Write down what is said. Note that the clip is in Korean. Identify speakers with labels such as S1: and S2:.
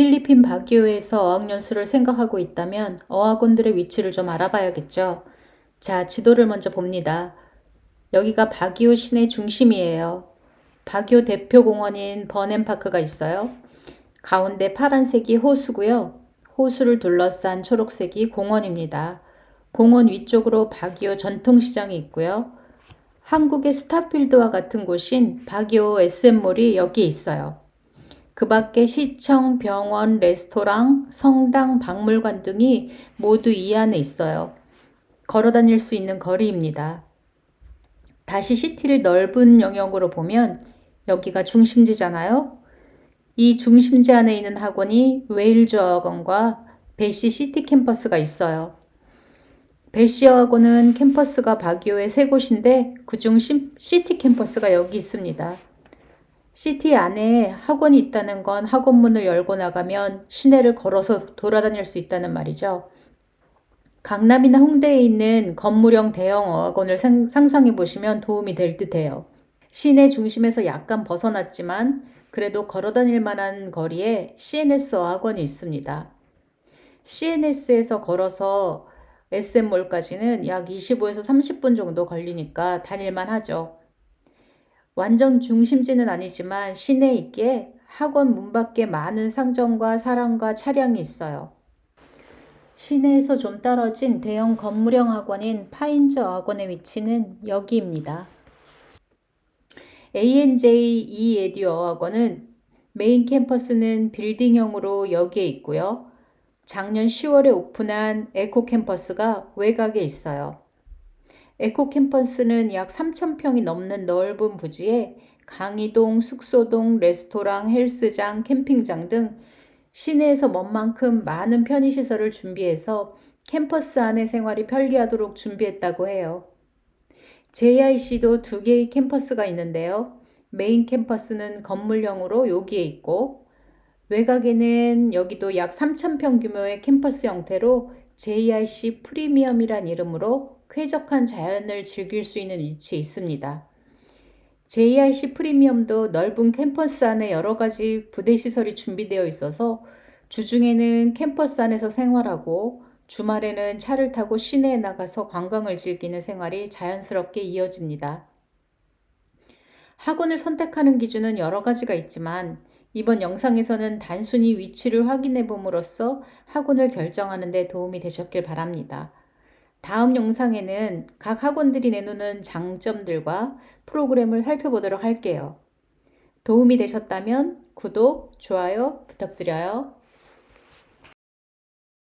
S1: 필리핀 바기오에서 어학연수를 생각하고 있다면 어학원들의 위치를 좀 알아봐야겠죠. 자, 지도를 먼저 봅니다. 여기가 바기오 시내 중심이에요. 바기오 대표 공원인 버넨파크가 있어요. 가운데 파란색이 호수고요. 호수를 둘러싼 초록색이 공원입니다. 공원 위쪽으로 바기오 전통시장이 있고요. 한국의 스타필드와 같은 곳인 바기오 SM몰이 여기 있어요. 그 밖에 시청, 병원, 레스토랑, 성당, 박물관 등이 모두 이 안에 있어요. 걸어 다닐 수 있는 거리입니다. 다시 시티를 넓은 영역으로 보면 여기가 중심지잖아요. 이 중심지 안에 있는 학원이 웨일즈 어학원과 베시 시티 캠퍼스가 있어요. 베시 어학원은 캠퍼스가 바기오의 세 곳인데 그중 시- 시티 캠퍼스가 여기 있습니다. 시티 안에 학원이 있다는 건 학원 문을 열고 나가면 시내를 걸어서 돌아다닐 수 있다는 말이죠. 강남이나 홍대에 있는 건물형 대형 어학원을 상- 상상해 보시면 도움이 될 듯해요. 시내 중심에서 약간 벗어났지만 그래도 걸어 다닐 만한 거리에 CNS 어학원이 있습니다. CNS에서 걸어서 SM몰까지는 약 25에서 30분 정도 걸리니까 다닐만 하죠. 완전 중심지는 아니지만 시내에 있기에 학원 문 밖에 많은 상점과 사람과 차량이 있어요. 시내에서 좀 떨어진 대형 건물형 학원인 파인즈 학원의 위치는 여기입니다. ANJ 이에듀어 학원은 메인 캠퍼스는 빌딩형으로 여기에 있고요. 작년 10월에 오픈한 에코 캠퍼스가 외곽에 있어요. 에코 캠퍼스는 약 3,000평이 넘는 넓은 부지에 강의동, 숙소동, 레스토랑, 헬스장, 캠핑장 등 시내에서 먼 만큼 많은 편의시설을 준비해서 캠퍼스 안의 생활이 편리하도록 준비했다고 해요. JIC도 두 개의 캠퍼스가 있는데요. 메인 캠퍼스는 건물형으로 여기에 있고 외곽에는 여기도 약 3,000평 규모의 캠퍼스 형태로 JIC 프리미엄이란 이름으로 쾌적한 자연을 즐길 수 있는 위치에 있습니다. JIC 프리미엄도 넓은 캠퍼스 안에 여러 가지 부대 시설이 준비되어 있어서 주중에는 캠퍼스 안에서 생활하고 주말에는 차를 타고 시내에 나가서 관광을 즐기는 생활이 자연스럽게 이어집니다. 학원을 선택하는 기준은 여러 가지가 있지만 이번 영상에서는 단순히 위치를 확인해 봄으로써 학원을 결정하는 데 도움이 되셨길 바랍니다. 다음 영상에는 각 학원들이 내놓는 장점들과 프로그램을 살펴보도록 할게요. 도움이 되셨다면 구독, 좋아요 부탁드려요.